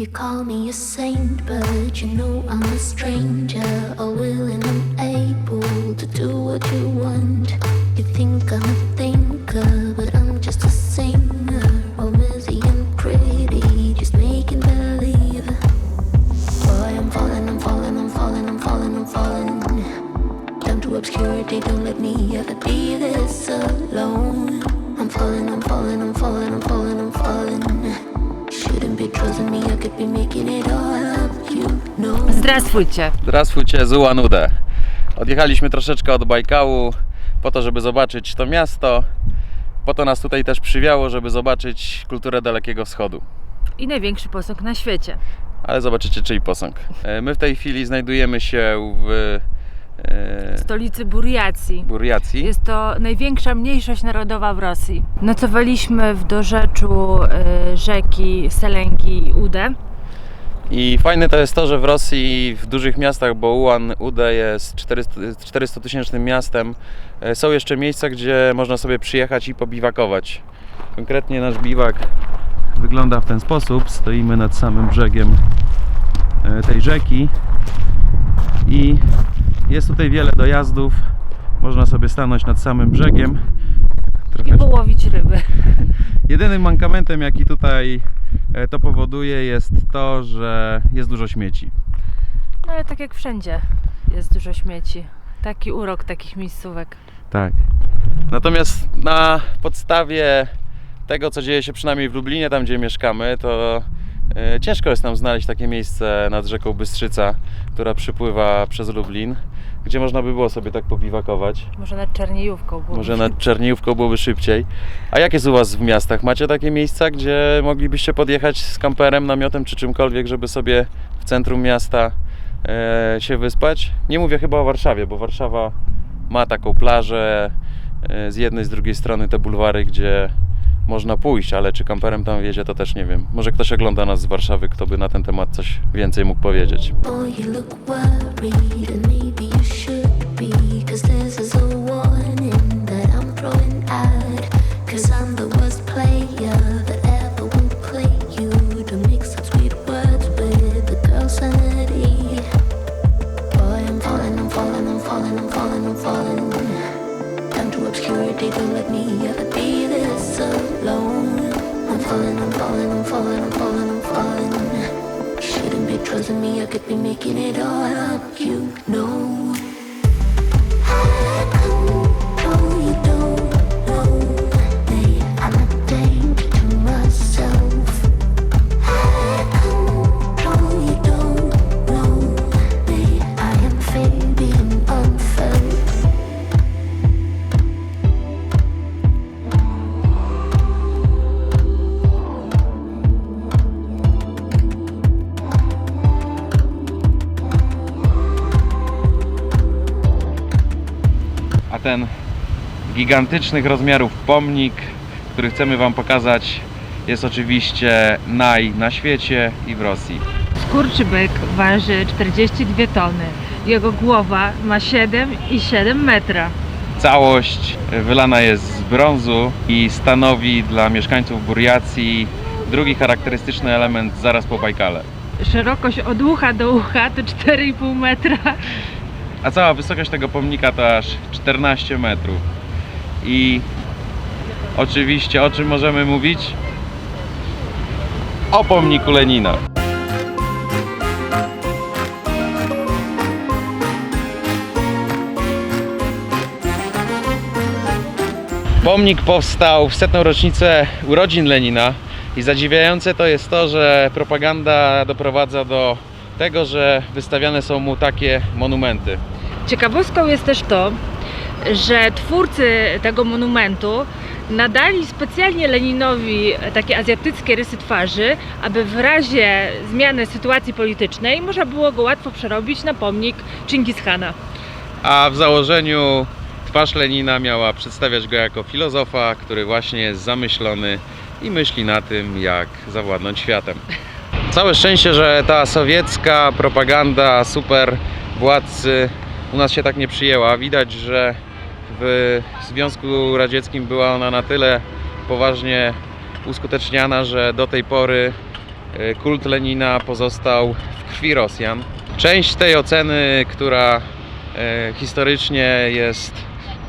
You call me a saint, but you know I'm a stranger. All willing and able to do what you want. You think I'm a thinker, but I'm Zdrastwujcie. Zdrastwujcie z Ulanudę. Odjechaliśmy troszeczkę od Bajkału po to, żeby zobaczyć to miasto. Po to nas tutaj też przywiało, żeby zobaczyć kulturę Dalekiego Wschodu. I największy posąg na świecie. Ale zobaczycie czyj posąg. E, my w tej chwili znajdujemy się w e, stolicy Buriacji. Buriacji. Jest to największa mniejszość narodowa w Rosji. Nocowaliśmy w dorzeczu e, rzeki Selengi Ude. I fajne to jest to, że w Rosji, w dużych miastach, bo Ulan-Ude jest 400 tysięcznym miastem, e, są jeszcze miejsca, gdzie można sobie przyjechać i pobiwakować. Konkretnie nasz biwak wygląda w ten sposób. Stoimy nad samym brzegiem e, tej rzeki i jest tutaj wiele dojazdów. Można sobie stanąć nad samym brzegiem. I połowić ryby. Jedynym mankamentem, jaki tutaj to powoduje, jest to, że jest dużo śmieci. No ale tak jak wszędzie jest dużo śmieci. Taki urok takich miejscówek. Tak. Natomiast na podstawie tego, co dzieje się przynajmniej w Lublinie, tam gdzie mieszkamy, to e, ciężko jest nam znaleźć takie miejsce nad rzeką Bystrzyca, która przypływa przez Lublin, gdzie można by było sobie tak pobiwakować. Może nad Czerniejówką. byłoby Może nad Czerniówką byłoby szybciej. A jak jest u Was w miastach? Macie takie miejsca, gdzie moglibyście podjechać z kamperem, namiotem czy czymkolwiek, żeby sobie w centrum miasta e, się wyspać? Nie mówię chyba o Warszawie, bo Warszawa ma taką plażę e, z jednej, z drugiej strony te bulwary, gdzie można pójść, ale czy kamperem tam wjedzie, to też nie wiem. Może ktoś ogląda nas z Warszawy, kto by na ten temat coś więcej mógł powiedzieć. Boy, you look worried, and maybe you should be. Cause this is a Shouldn't be me, I could be making it all up, you know. Gigantycznych rozmiarów pomnik, który chcemy Wam pokazać, jest oczywiście naj na świecie i w Rosji. Skurczybyk waży 42 tony. Jego głowa ma 7,7 metra. Całość wylana jest z brązu i stanowi dla mieszkańców Burjacji drugi charakterystyczny element zaraz po Bajkale. Szerokość od ucha do ucha to 4,5 metra. A cała wysokość tego pomnika to aż 14 metrów. I oczywiście o czym możemy mówić? O pomniku Lenina. Pomnik powstał w setną rocznicę urodzin Lenina i zadziwiające to jest to, że propaganda doprowadza do tego, że wystawiane są mu takie monumenty. Ciekawostką jest też to, że twórcy tego monumentu nadali specjalnie Leninowi takie azjatyckie rysy twarzy, aby w razie zmiany sytuacji politycznej można było go łatwo przerobić na pomnik Chingishana. A w założeniu twarz Lenina miała przedstawiać go jako filozofa, który właśnie jest zamyślony i myśli na tym, jak zawładnąć światem. Całe szczęście, że ta sowiecka propaganda super władcy u nas się tak nie przyjęła. Widać, że w Związku Radzieckim była ona na tyle poważnie uskuteczniana, że do tej pory e, kult Lenina pozostał w krwi Rosjan. Część tej oceny, która e, historycznie jest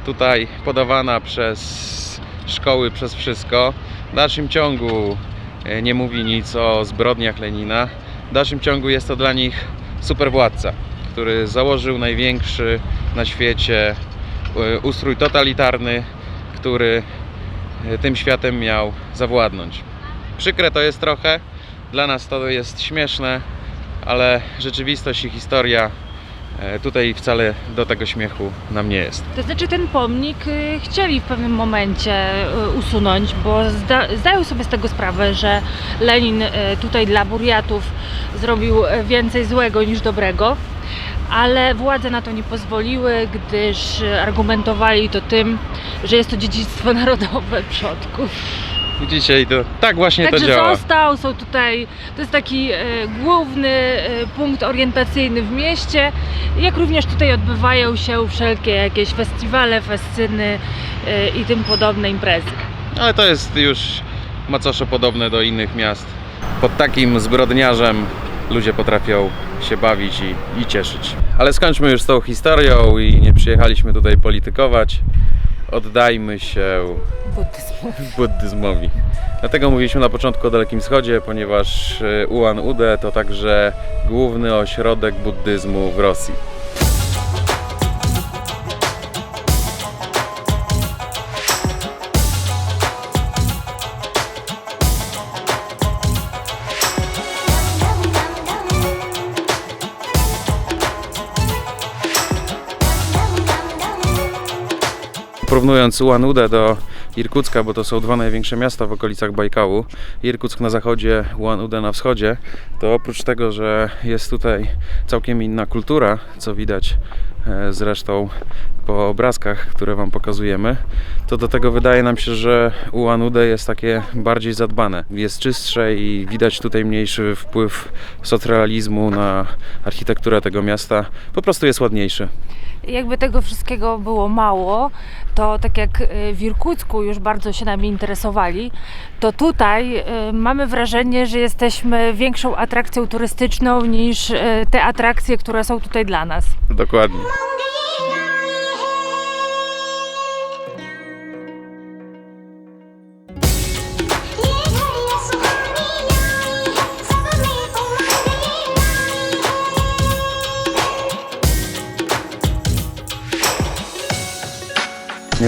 tutaj podawana przez szkoły, przez wszystko, w dalszym ciągu e, nie mówi nic o zbrodniach Lenina. W dalszym ciągu jest to dla nich superwładca, który założył największy na świecie ustrój totalitarny, który e, tym światem miał zawładnąć. Przykre to jest trochę, dla nas to jest śmieszne, ale rzeczywistość i historia e, tutaj wcale do tego śmiechu nam nie jest. To znaczy ten pomnik chcieli w pewnym momencie usunąć, bo zda, zdają sobie z tego sprawę, że Lenin tutaj dla buriatów zrobił więcej złego niż dobrego, ale władze na to nie pozwoliły, gdyż argumentowali to tym, że jest to dziedzictwo narodowe przodków. I to tak właśnie to Także działa. został, są tutaj, to jest taki e, główny e, punkt orientacyjny w mieście, jak również tutaj odbywają się wszelkie jakieś festiwale, festyny e, i tym podobne imprezy. Ale to jest już macoszo podobne do innych miast. Pod takim zbrodniarzem ludzie potrafią się bawić i, i cieszyć. Ale skończmy już z tą historią i nie przyjechaliśmy tutaj politykować. Oddajmy się Buddyzmu. buddyzmowi. Dlatego mówiliśmy na początku o Dalekim Wschodzie, ponieważ e, Ulan-Ude to także główny ośrodek buddyzmu w Rosji. Porównując Ulan-Ude do Irkucka, bo to są dwa największe miasta w okolicach Bajkału, Irkuck na zachodzie, Ulan-Ude na wschodzie, to oprócz tego, że jest tutaj całkiem inna kultura, co widać e, zresztą po obrazkach, które Wam pokazujemy, to do tego wydaje nam się, że Ulan-Ude jest takie bardziej zadbane. Jest czystsze i widać tutaj mniejszy wpływ socrealizmu na architekturę tego miasta. Po prostu jest ładniejszy. Jakby tego wszystkiego było mało, to tak jak e, w Irkucku już bardzo się nami interesowali, to tutaj e, mamy wrażenie, że jesteśmy większą atrakcją turystyczną niż e, te atrakcje, które są tutaj dla nas. Dokładnie.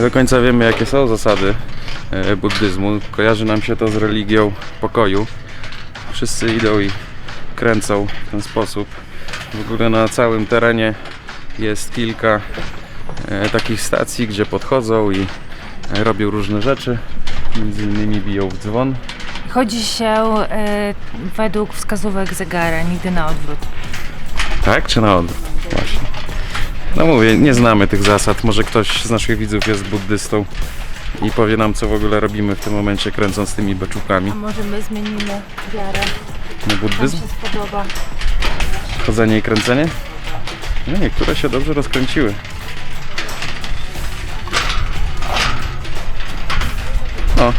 Do końca wiemy, jakie są zasady e, buddyzmu. Kojarzy nam się to z religią pokoju. Wszyscy idą i kręcą w ten sposób. W ogóle na całym terenie jest kilka e, takich stacji, gdzie podchodzą i e, robią różne rzeczy. Między innymi biją w dzwon. Chodzi się według wskazówek zegara, nigdy na odwrót. Tak, czy na odwrót? No mówię, nie znamy tych zasad. Może ktoś z naszych widzów jest buddystą i powie nam, co w ogóle robimy w tym momencie, kręcąc tymi beczukami. A może my zmienimy wiarę? Na Nam buddyzm? się spodoba. Chodzenie i kręcenie? No, niektóre się dobrze rozkręciły. O,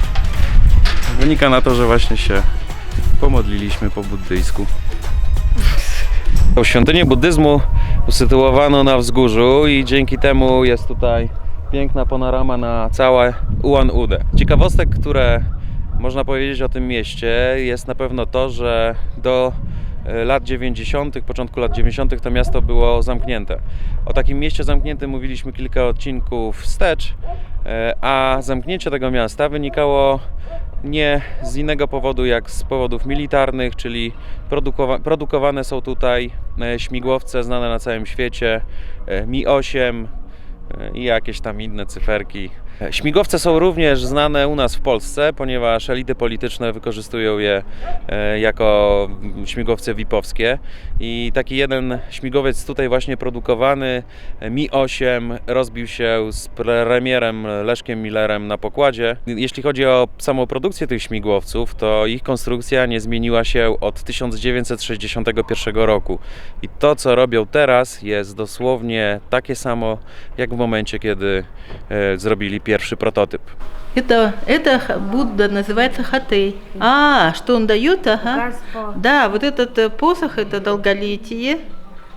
wynika na to, że właśnie się pomodliliśmy po buddyjsku. Świątynię buddyzmu usytuowano na wzgórzu i dzięki temu jest tutaj piękna panorama na całe Ulan-Ude. Ciekawostek, które można powiedzieć o tym mieście jest na pewno to, że do e, lat 90., początku lat 90. to miasto było zamknięte. O takim mieście zamkniętym mówiliśmy kilka odcinków wstecz, e, a zamknięcie tego miasta wynikało nie z innego powodu jak z powodów militarnych, czyli produkowa- produkowane są tutaj e, śmigłowce znane na całym świecie e, Mi-8 e, i jakieś tam inne cyferki. E, Śmigłowce są również znane u nas w Polsce, ponieważ elity polityczne wykorzystują je e, jako śmigłowce VIP-owskie i taki jeden śmigłowiec tutaj właśnie produkowany e, Mi-8 rozbił się z premierem Leszkiem Millerem na pokładzie. Jeśli chodzi o samą produkcję tych śmigłowców, to ich konstrukcja nie zmieniła się od 1961 roku i to co robią teraz jest dosłownie takie samo jak w momencie kiedy zrobili pierwszy pierwszy prototyp. Это, это Будда называется хатей. А, что он дает? Ага. Да, вот этот э, посох это долголетие.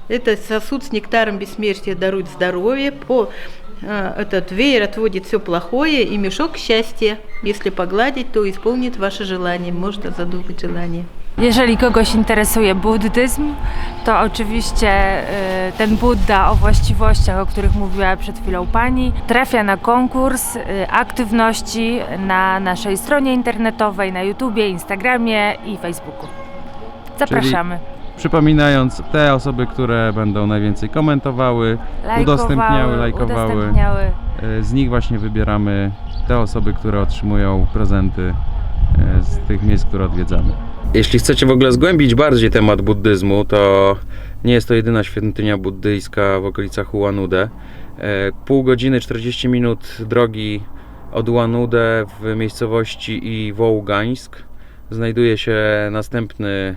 Это сосуд с нектаром бессмертия дарует здоровье. По, э, этот веер отводит все плохое и мешок счастья. Если погладить, то исполнит ваше желание. Может задумать желание. Jeżeli kogoś interesuje buddyzm, to oczywiście y, ten Buddha o właściwościach, o których mówiła przed chwilą pani, trafia na konkurs y, aktywności na naszej stronie internetowej, na YouTubie, Instagramie i Facebooku. Zapraszamy. Przypominając, te osoby, które będą najwięcej komentowały, udostępniały, lajkowały, udostępniały. e, z nich właśnie wybieramy te osoby, które otrzymują prezenty z tych miejsc, które odwiedzamy. Jeśli chcecie w ogóle zgłębić bardziej temat buddyzmu, to nie jest to jedyna świątynia buddyjska w okolicach Ułanude. E, Pół godziny, 40 minut drogi od Ułanude w miejscowości Iwołgańsk znajduje się następny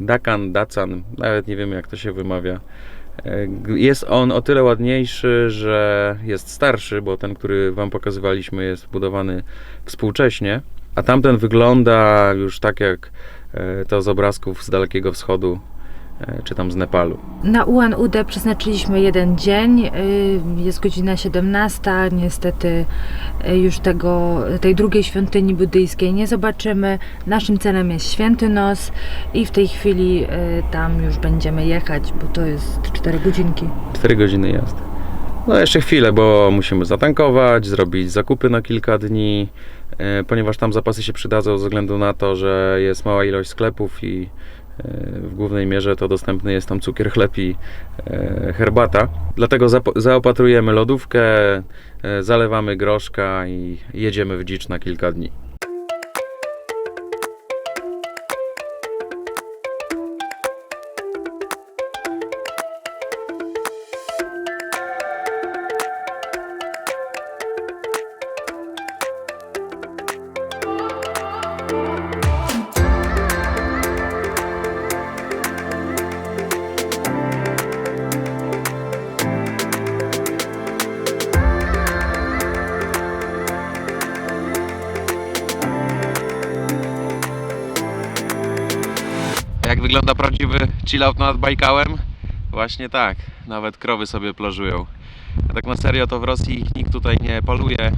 Dakan, Dacan, nawet nie wiemy jak to się wymawia. E, Jest on o tyle ładniejszy, że jest starszy, bo ten, który Wam pokazywaliśmy, jest budowany współcześnie, a tamten wygląda już tak jak to z obrazków z Dalekiego Wschodu, e, czy tam z Nepalu. Na Ulan Udę przeznaczyliśmy jeden dzień, y, jest godzina 17, niestety y, już tego, tej drugiej świątyni buddyjskiej nie zobaczymy. Naszym celem jest Święty Nos i w tej chwili y, tam już będziemy jechać, bo to jest 4 godzinki. 4 godziny jazdy. No jeszcze chwilę, bo musimy zatankować, zrobić zakupy na kilka dni, e, ponieważ tam zapasy się przydadzą ze względu na to, że jest mała ilość sklepów i e, w głównej mierze to dostępny jest tam cukier, chleb i e, herbata. Dlatego zaopatrujemy lodówkę, zalewamy groszka i jedziemy w dzicz na kilka dni. Jak wygląda prawdziwy chillout nad Bajkałem? Właśnie tak, nawet krowy sobie plażują. A tak na serio to w Rosji nikt tutaj nie poluje.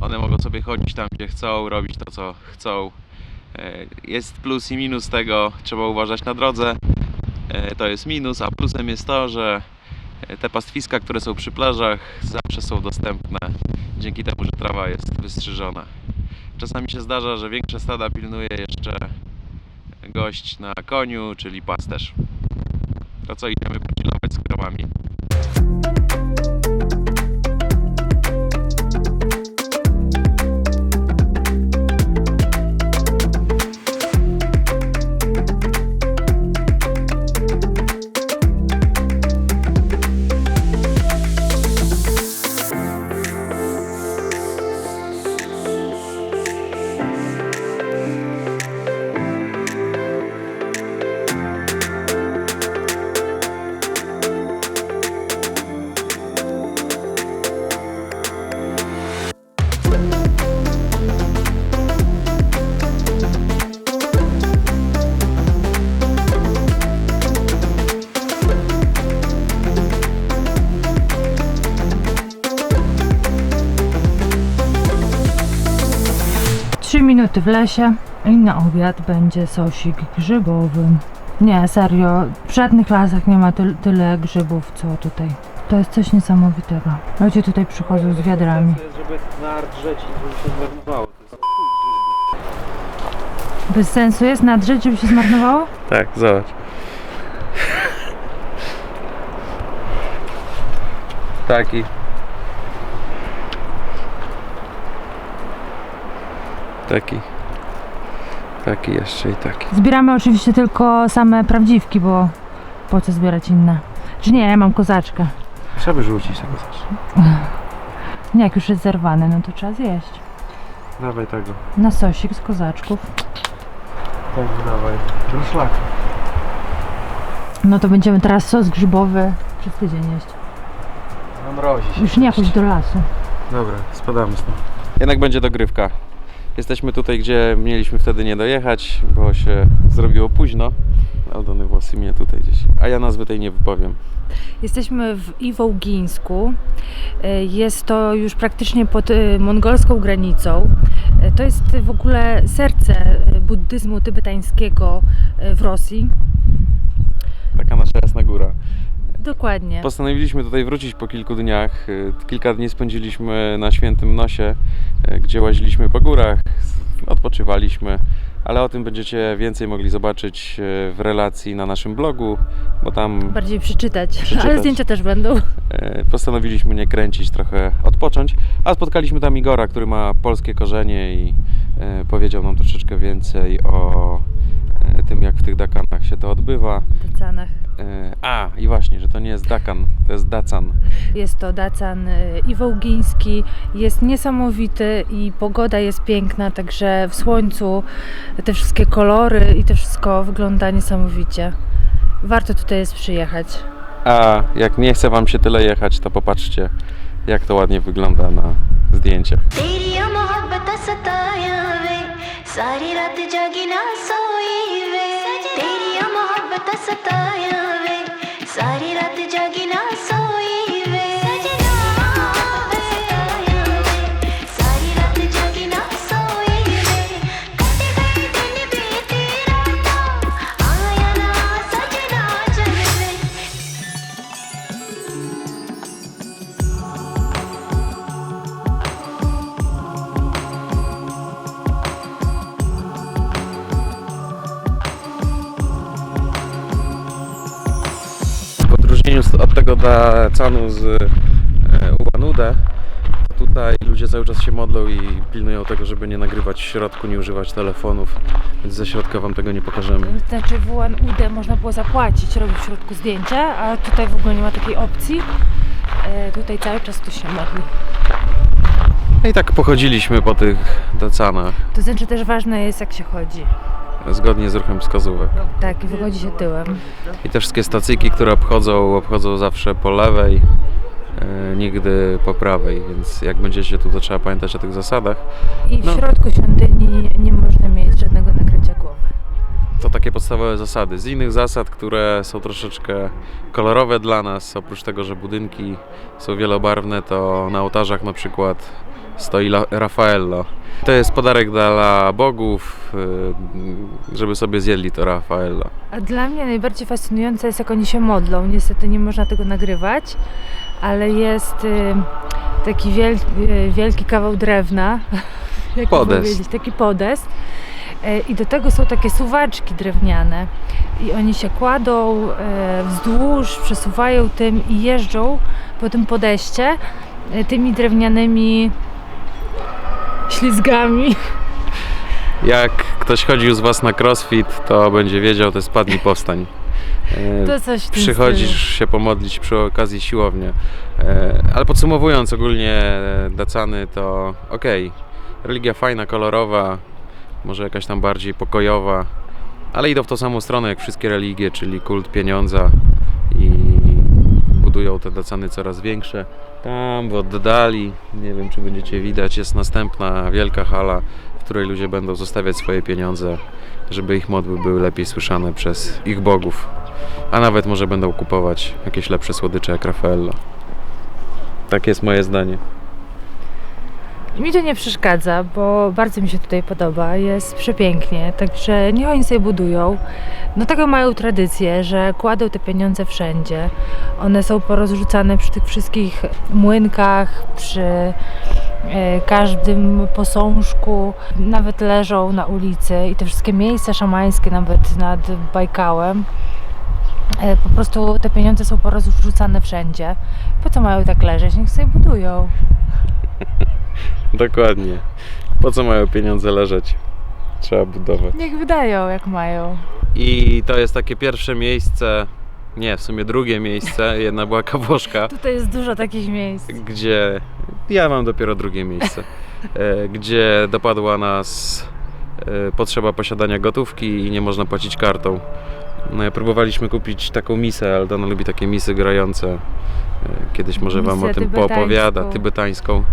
One mogą sobie chodzić tam gdzie chcą, robić to co chcą. E, Jest plus i minus tego, trzeba uważać na drodze. E, To jest minus, a plusem jest to, że e, te pastwiska, które są przy plażach zawsze są dostępne dzięki temu, że trawa jest wystrzyżona. Czasami się zdarza, że większe stada pilnuje jeszcze gość na koniu, czyli pasterz. To co, idziemy pochillować z krowami. Trzy minuty w lesie i na obiad będzie sosik grzybowy. Nie, serio, w żadnych lasach nie ma tyl, tyle grzybów, co tutaj. To jest coś niesamowitego. Ludzie tutaj przychodzą z wiadrami. Nadrzeć i żeby się zmarnowało. Bez sensu jest nadrzeć, żeby się zmarnowało? Tak, zobacz. Taki. Taki. Taki jeszcze i taki. Zbieramy oczywiście tylko same prawdziwki, bo po co zbierać inne? Czy nie, ja mam kozaczkę. Trzeba wyrzucić tego też. Nie, jak już jest zerwany, no to trzeba zjeść. Dawaj tego. Na sosik z kozaczków. Tak, dawaj. Ruszlak. No to będziemy teraz sos grzybowy przez tydzień jeść. Mrozi się. Już nie jakoś do lasu. Dobra, spadamy stąd. Jednak będzie dogrywka. Jesteśmy tutaj, gdzie mieliśmy wtedy nie dojechać, bo się zrobiło późno. Aldony mnie tutaj gdzieś. A ja nazwy tej nie wypowiem. Jesteśmy w Iwołgińsku. E, Jest to już praktycznie pod e, mongolską granicą. E, To jest w ogóle serce buddyzmu tybetańskiego w Rosji. Taka nasza jasna góra. Dokładnie. Postanowiliśmy tutaj wrócić po kilku dniach. Kilka dni spędziliśmy na Świętym Nosie, gdzie łaziliśmy po górach, odpoczywaliśmy, ale o tym będziecie więcej mogli zobaczyć y, w relacji na naszym blogu, bo tam Bardziej przeczytać, Przeczytać. ale zdjęcia też będą. e, postanowiliśmy nie kręcić, trochę odpocząć, a spotkaliśmy tam Igora, który ma polskie korzenie i e, powiedział nam troszeczkę więcej o e, tym, jak w tych Dakanach się to odbywa. W Dacanach. E, A, i właśnie, że to nie jest Dakan, to jest Dacan. Jest to Dacan e, Iwołgiński. Jest niesamowity i pogoda jest piękna, także w słońcu te wszystkie kolory i to wszystko wygląda niesamowicie. Warto tutaj jest przyjechać. A jak nie chce Wam się tyle jechać, to popatrzcie, jak to ładnie wygląda na zdjęciach. तेरी ये मोहब्बत सताया वे सारी रात जागी ना सोई सताया tego Dacanu z e, Ułanude, to tutaj ludzie cały czas się modlą i pilnują tego, żeby nie nagrywać w środku, nie używać telefonów, więc ze środka Wam tego nie pokażemy. Znaczy w można było zapłacić, robić w środku zdjęcia, a tutaj w ogóle nie ma takiej opcji. E, tutaj cały czas ktoś się modli. No i tak pochodziliśmy po tych Dacanach, To znaczy też ważne jest jak się chodzi. Zgodnie z ruchem wskazówek. Tak, i wychodzi się tyłem. I te wszystkie stacyjki, które obchodzą, obchodzą zawsze po lewej, e, nigdy po prawej, więc jak będziecie tu, to trzeba pamiętać o tych zasadach. I w No. środku świątyni nie można mieć żadnego nakrycia głowy. To takie podstawowe zasady. Z innych zasad, które są troszeczkę kolorowe dla nas, oprócz tego, że budynki są wielobarwne, to na ołtarzach na przykład stoi Raffaello. To jest podarek dla bogów, y, żeby sobie zjedli to Raffaello. A dla mnie najbardziej fascynujące jest, jak oni się modlą. Niestety nie można tego nagrywać, ale jest y, taki wielki, y, wielki kawał drewna. Jak Podest. Taki podest. I do tego są takie suwaczki drewniane. I oni się kładą wzdłuż, przesuwają tym i jeżdżą po tym podeście y, tymi drewnianymi ślizgami. Jak ktoś chodził z Was na crossfit, to będzie wiedział, to jest spadnij powstań. E, To coś w tym Przychodzisz się pomodlić przy okazji siłownie. E, Ale podsumowując ogólnie e, Dacany to okej, religia fajna, kolorowa, może jakaś tam bardziej pokojowa, ale idą w tą samą stronę jak wszystkie religie, czyli kult pieniądza budują te Dacany coraz większe. Tam w oddali, nie wiem czy będziecie widać, jest następna wielka hala, w której ludzie będą zostawiać swoje pieniądze, żeby ich modły były lepiej słyszane przez ich bogów. A nawet może będą kupować jakieś lepsze słodycze jak Raffaello. Takie jest moje zdanie. Mi to nie przeszkadza, bo bardzo mi się tutaj podoba. Jest przepięknie, także niech oni sobie budują. No taką mają tradycję, że kładą te pieniądze wszędzie. One są porozrzucane przy tych wszystkich młynkach, przy e, każdym posążku, nawet leżą na ulicy i te wszystkie miejsca szamańskie, nawet nad Bajkałem. E, Po prostu te pieniądze są porozrzucane wszędzie. Po co mają tak leżeć? Niech sobie budują. Dokładnie. Po co mają pieniądze leżeć? Trzeba budować. Niech wydają jak mają. I to jest takie pierwsze miejsce, nie, w sumie drugie miejsce, jedna była Kawoszka, Tutaj jest dużo takich miejsc. gdzie ja mam dopiero drugie miejsce, e, gdzie dopadła nas e, potrzeba posiadania gotówki i nie można płacić kartą. No, próbowaliśmy kupić taką misę, Aldona lubi takie misy grające. E, Kiedyś może Wam o Misę tym poopowiada, tybetańską.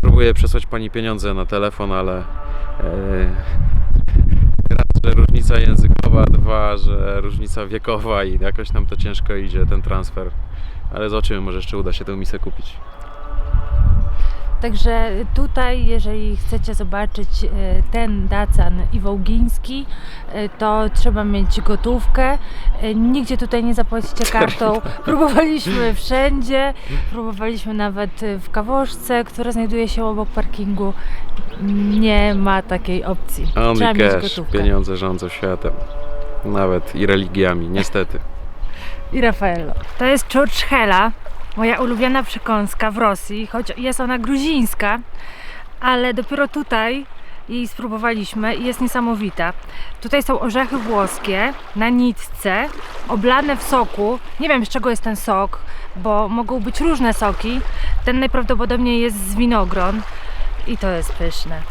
Próbuję przesłać pani pieniądze na telefon, ale e, raz, że różnica językowa, dwa, że różnica wiekowa i jakoś nam to ciężko idzie ten transfer. Ale zobaczymy, może jeszcze uda się tę misę kupić. Także tutaj, jeżeli chcecie zobaczyć e, ten Dacan Iwołgiński, e, to trzeba mieć gotówkę. E, Nigdzie tutaj nie zapłacicie kartą. Próbowaliśmy wszędzie, próbowaliśmy nawet w kawoszce, która znajduje się obok parkingu. Nie ma takiej opcji. Trzeba Only mieć cash, gotówkę. pieniądze rządzą światem. Nawet i religiami, niestety. I Raffaello. To jest Churchhela, moja ulubiona przekąska w Rosji, choć jest ona gruzińska, ale dopiero tutaj jej spróbowaliśmy i jest niesamowita. Tutaj są orzechy włoskie na nitce, oblane w soku. Nie wiem z czego jest ten sok, bo mogą być różne soki. Ten najprawdopodobniej jest z winogron i to jest pyszne.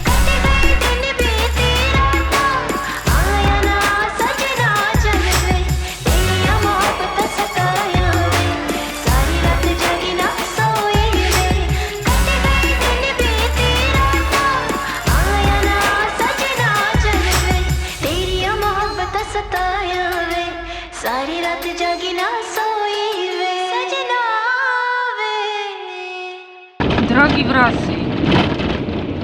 Drogi w Rosji.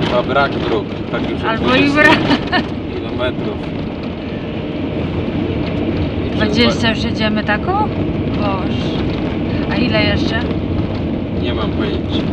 Chyba brak dróg. Tak już Albo i brak. kilometrów. 20 już jedziemy taką? Boż. A ile jeszcze? Nie mam pojęcia.